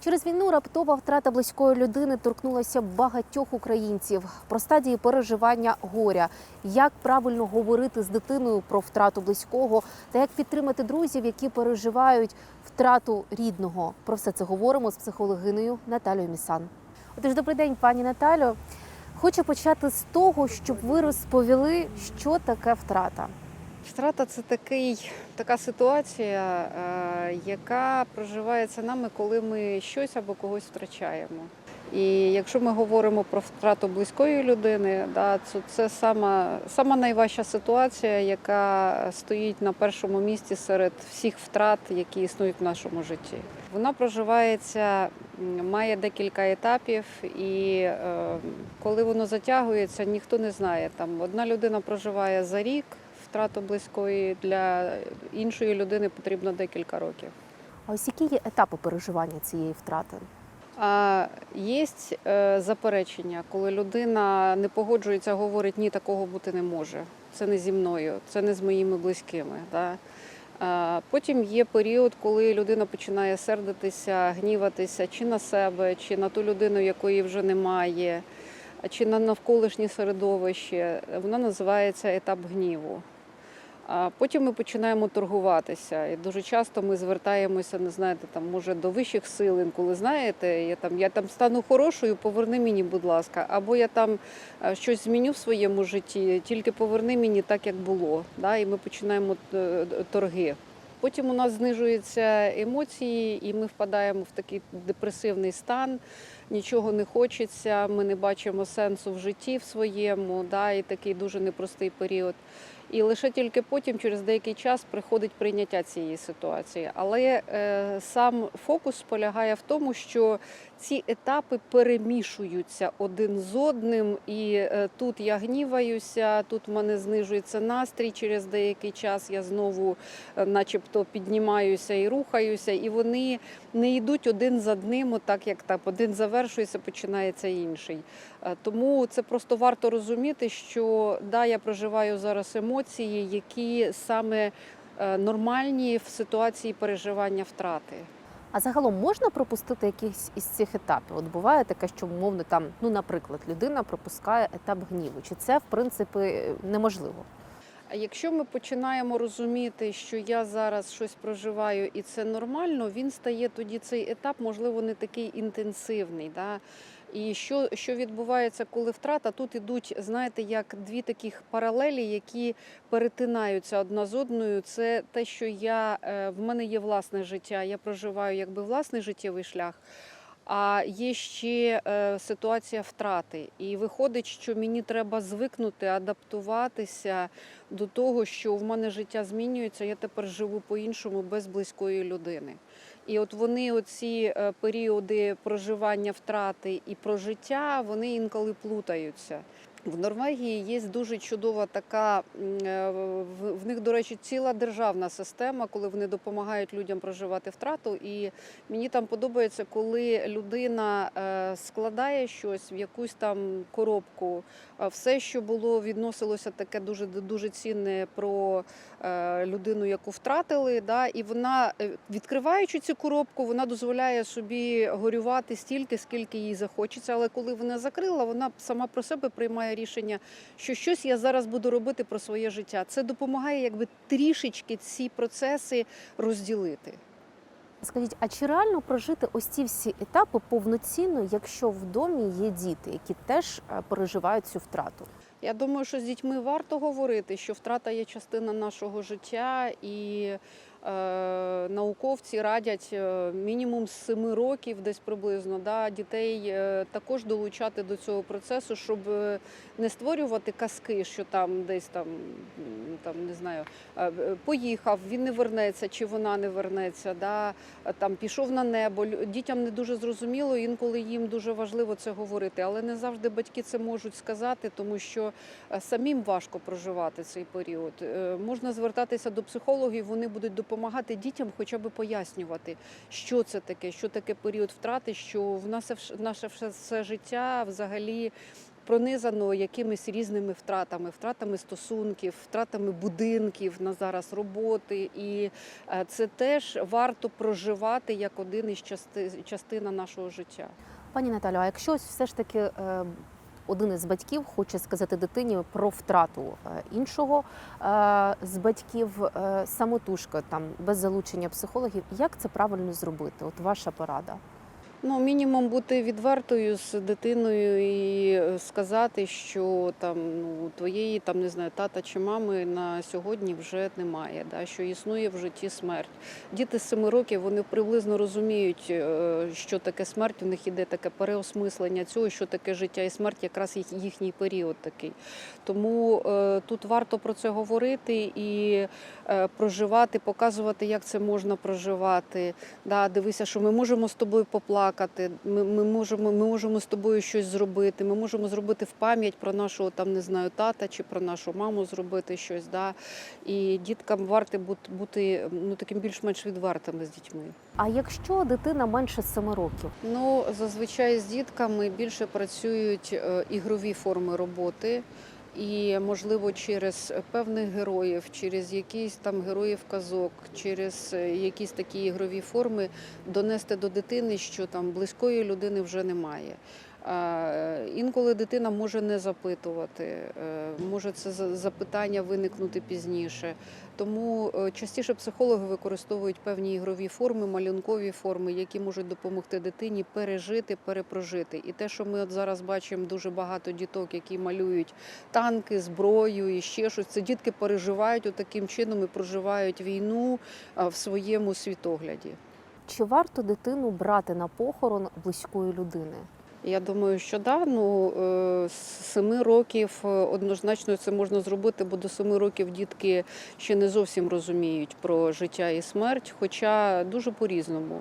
Через війну раптова втрата близької людини торкнулася багатьох українців про стадії переживання горя, як правильно говорити з дитиною про втрату близького та як підтримати друзів, які переживають втрату рідного. Про все це говоримо з психологинею Наталією Місан. Отож, добрий день, пані Наталю. Хочу почати з того, щоб ви розповіли, що таке втрата. Втрата це такий, така ситуація, е, яка проживається нами, коли ми щось або когось втрачаємо. І якщо ми говоримо про втрату близької людини, да, то це сама, сама найважча ситуація, яка стоїть на першому місці серед всіх втрат, які існують в нашому житті. Вона проживається, має декілька етапів, і е, коли воно затягується, ніхто не знає. Там одна людина проживає за рік втрату близької, для іншої людини потрібно декілька років. А ось які є етапи переживання цієї втрати? А є е, заперечення, коли людина не погоджується, говорить ні, такого бути не може. Це не зі мною, це не з моїми близькими. Да? Потім є період, коли людина починає сердитися, гніватися чи на себе, чи на ту людину, якої вже немає, чи на навколишнє середовище. Вона називається етап гніву. А потім ми починаємо торгуватися. І дуже часто ми звертаємося, не знаєте, там може до вищих сил, коли знаєте, я там я там стану хорошою, поверни мені, будь ласка, або я там е, щось зміню в своєму житті, тільки поверни мені так, як було. Да? І ми починаємо е, торги. Потім у нас знижуються емоції, і ми впадаємо в такий депресивний стан. Нічого не хочеться, ми не бачимо сенсу в житті в своєму, да, і такий дуже непростий період. І лише тільки потім, через деякий час, приходить прийняття цієї ситуації. Але е, сам фокус полягає в тому, що ці етапи перемішуються один з одним, і е, тут я гніваюся, тут в мене знижується настрій. Через деякий час я знову, е, начебто, піднімаюся і рухаюся, і вони не йдуть один за одним, отак як так, один завершується, починається інший. Е, Тому це просто варто розуміти, що да, я проживаю зараз емоції, які саме нормальні в ситуації переживання втрати. А загалом можна пропустити якийсь із цих етапів? От буває таке, що умовно там, ну, наприклад, людина пропускає етап гніву. Чи це в принципі неможливо? Якщо ми починаємо розуміти, що я зараз щось проживаю і це нормально, він стає тоді цей етап, можливо, не такий інтенсивний. Да? І що, що відбувається, коли втрата? Тут ідуть, знаєте, як дві таких паралелі, які перетинаються одна з одною. Це те, що я е, в мене є власне життя, я проживаю якби власний життєвий шлях. А є ще е, ситуація втрати, і виходить, що мені треба звикнути, адаптуватися до того, що в мене життя змінюється. Я тепер живу по-іншому без близької людини. І от вони, оці е, періоди проживання втрати і прожиття, вони інколи плутаються. В Норвегії є дуже чудова така, е, в них, до речі, ціла державна система, коли вони допомагають людям проживати втрату. І мені там подобається, коли людина е, складає щось в якусь там коробку, е, все, що було, відносилося таке дуже дуже цінне про людину, яку втратили. Да, і вона, відкриваючи цю коробку, вона дозволяє собі горювати стільки, скільки їй захочеться. Але коли вона закрила, вона сама про себе приймає рішення, що щось я зараз буду робити про своє життя. Це допомагає якби трішечки ці процеси розділити. Скажіть, а чи реально прожити ось ці всі етапи повноцінно, якщо в домі є діти, які теж е, переживають цю втрату? Я думаю, що з дітьми варто говорити, що втрата є частина нашого життя, і науковці радять е, мінімум з 7 років, десь приблизно, да, дітей е, також долучати до цього процесу, щоб е, не створювати казки, що там десь там, там не знаю, е, е, поїхав, він не вернеться чи вона не вернеться, да, е, там пішов на небо. Дітям не дуже зрозуміло, інколи їм дуже важливо це говорити, але не завжди батьки це можуть сказати, тому що е, самим важко проживати цей період. Е, Можна звертатися до психологів, вони будуть допомагати дітям, хоча б пояснювати, що це таке, що таке період втрати, що в нас наше все, життя взагалі пронизано якимись різними втратами, втратами стосунків, втратами будинків на зараз роботи. І е, це теж варто проживати як один із части, частина нашого життя. Пані Наталю, а якщо все ж таки е, один із батьків хоче сказати дитині про втрату е, іншого е, з батьків е, самотужка, там без залучення психологів, як це правильно зробити? От ваша порада. Ну, мінімум бути відвертою з дитиною і е, сказати, що там ну твоєї там не знаю, тата чи мами на сьогодні вже немає. Да, що існує в житті смерть. Діти з семи років вони приблизно розуміють, е, що таке смерть. У них іде таке переосмислення цього, що таке життя і смерть, якраз їхній період такий. Тому е, тут варто про це говорити і е, проживати, показувати, як це можна проживати. Да, дивися, що ми можемо з тобою поплакати. Ми, ми можемо, ми можемо з тобою щось зробити. Ми можемо зробити в пам'ять про нашого там не знаю тата чи про нашу маму зробити щось. Да. І діткам варто бути, ну таким більш-менш відвертими з дітьми. А якщо дитина менше семи років, Ну зазвичай з дітками більше працюють е, ігрові форми роботи. І можливо через певних героїв, через якісь там героїв казок, через е, якісь такі ігрові форми донести до дитини, що там близької людини вже немає. Інколи дитина може не запитувати, е, може це за- запитання виникнути пізніше. Тому е, частіше психологи використовують певні ігрові форми, малюнкові форми, які можуть допомогти дитині пережити, перепрожити. І те, що ми от зараз бачимо дуже багато діток, які малюють танки, зброю і ще щось, це дітки переживають от таким чином і проживають війну в своєму світогляді. чи варто дитину брати на похорон близької людини? Я думаю, що да. Ну е, з семи років е, однозначно це можна зробити, бо до семи років дітки ще не зовсім розуміють про життя і смерть, хоча дуже по-різному.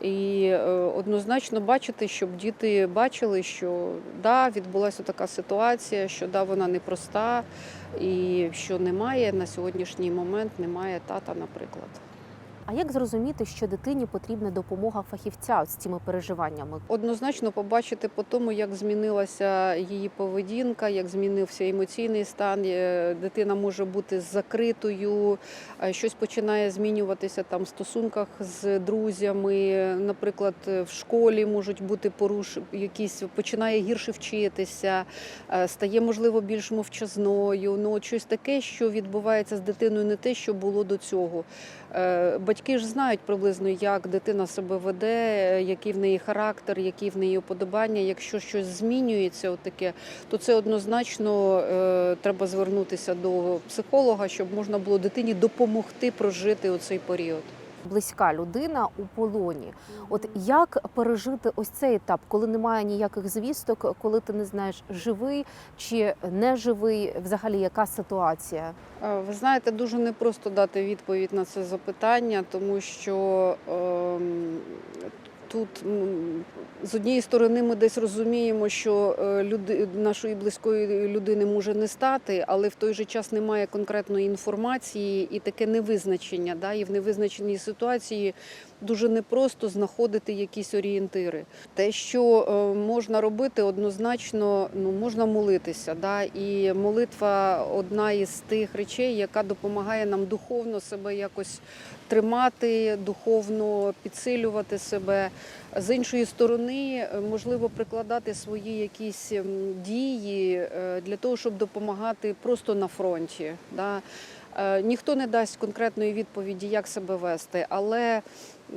І е, однозначно бачити, щоб діти бачили, що да, відбулася така ситуація, що да, вона непроста, і що немає на сьогоднішній момент, немає тата, наприклад. А як зрозуміти, що дитині потрібна допомога фахівця з цими переживаннями? Однозначно побачити по тому, як змінилася її поведінка, як змінився емоційний стан. Е, Дитина може бути закритою, е, щось починає змінюватися там в стосунках з друзями. Наприклад, в школі можуть бути поруш, якісь починає гірше вчитися, е, стає можливо більш мовчазною. Ну щось таке, що відбувається з дитиною, не те, що було до цього. Е, Батьки ж знають приблизно, як дитина себе веде, який в неї характер, які в неї уподобання. Якщо щось змінюється, отаке, то це однозначно е, треба звернутися до психолога, щоб можна було дитині допомогти прожити оцей період. Близька людина у полоні. От як пережити ось цей етап, коли немає ніяких звісток, коли ти не знаєш, живий чи не живий, взагалі яка ситуація? Е, Ви знаєте, дуже непросто дати відповідь на це запитання, тому що ем, тут з однієї сторони ми десь розуміємо, що е, люди, нашої близької людини може не стати, але в той же час немає конкретної інформації і таке невизначення. Да? І в невизначеній ситуації дуже непросто знаходити якісь орієнтири. Те, що е, можна робити, однозначно ну, можна молитися. Да? І молитва одна із тих речей, яка допомагає нам духовно себе якось тримати, духовно підсилювати себе. З іншої сторони, е, можливо, прикладати свої якісь дії е, для того, щоб допомагати просто на фронті. Да? Е, Ніхто не дасть конкретної відповіді, як себе вести, але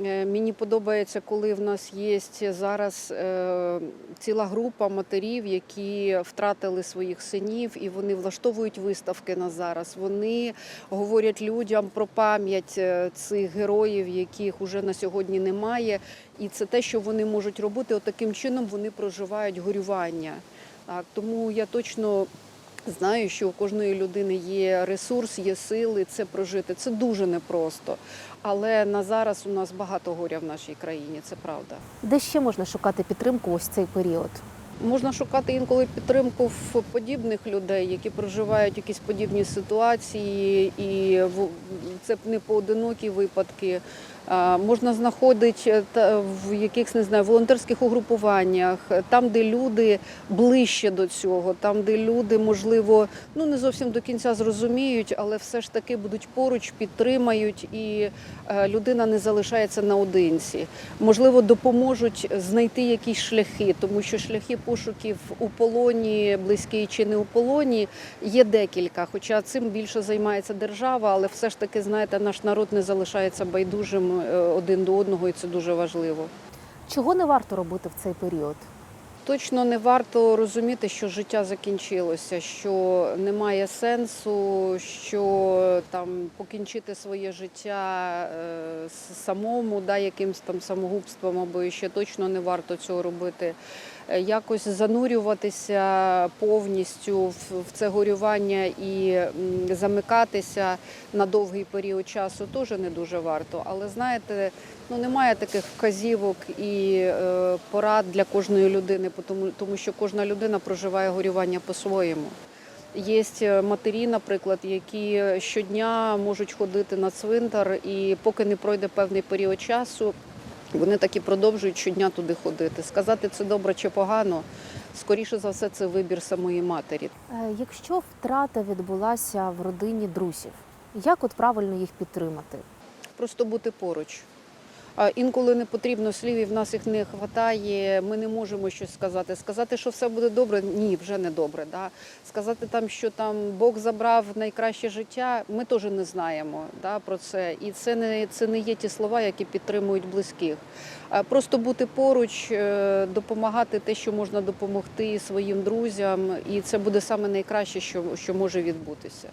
мені подобається, коли в нас є зараз е, ціла група матерів, які втратили своїх синів, і вони влаштовують виставки на зараз. Вони говорять людям про пам'ять е, цих героїв, яких уже на сьогодні немає. І це те, що вони можуть робити. Отаким чином вони проживають горювання. Так, тому я точно знаю, що у кожної людини є ресурс, є сили це прожити. Це дуже непросто. Але на зараз у нас багато горя в нашій країні, це правда. Де ще можна шукати підтримку ось цей період? Можна шукати інколи підтримку в подібних людей, які проживають якісь подібні ситуації, і це не поодинокі випадки. Можна знаходити е, в якихось не знаю волонтерських угрупуваннях, там, де люди ближче до цього, там, де люди, можливо, ну не зовсім до кінця зрозуміють, але все ж таки будуть поруч, підтримають, і е, людина не залишається наодинці. Можливо, допоможуть знайти якісь шляхи, тому що шляхи пошуків у полоні, близький чи не у полоні, є декілька. Хоча цим більше займається держава, але все ж таки, знаєте, наш народ не залишається байдужим е, один до одного, і це дуже важливо. Чого не варто робити в цей період? Точно не варто розуміти, що життя закінчилося, що немає сенсу, що там покінчити своє життя е, самому, да, якимсь там самогубством або ще точно не варто цього робити. Е, Якось занурюватися повністю в, це горювання і замикатися на довгий період часу теж не дуже варто. Але знаєте, ну немає таких вказівок і е, порад для кожної людини, тому, тому що кожна людина проживає горювання по-своєму. Є е, матері, наприклад, які щодня можуть ходити на цвинтар, і поки не пройде певний період часу, вони так і продовжують щодня туди ходити. Сказати це добре чи погано, скоріше за все, це вибір самої матері. Е, Якщо втрата відбулася в родині друзів, як от правильно їх підтримати? просто бути поруч. Інколи не потрібно слів, і в нас їх не вистачає. Ми не можемо щось сказати. Сказати, що все буде добре, ні, вже не добре. Да? Сказати там, що там Бог забрав найкраще життя, ми теж не знаємо да, про це. І це не це не є ті слова, які підтримують близьких. Просто бути поруч, е, допомагати те, що можна допомогти своїм друзям, і це буде саме найкраще, що, що може відбутися.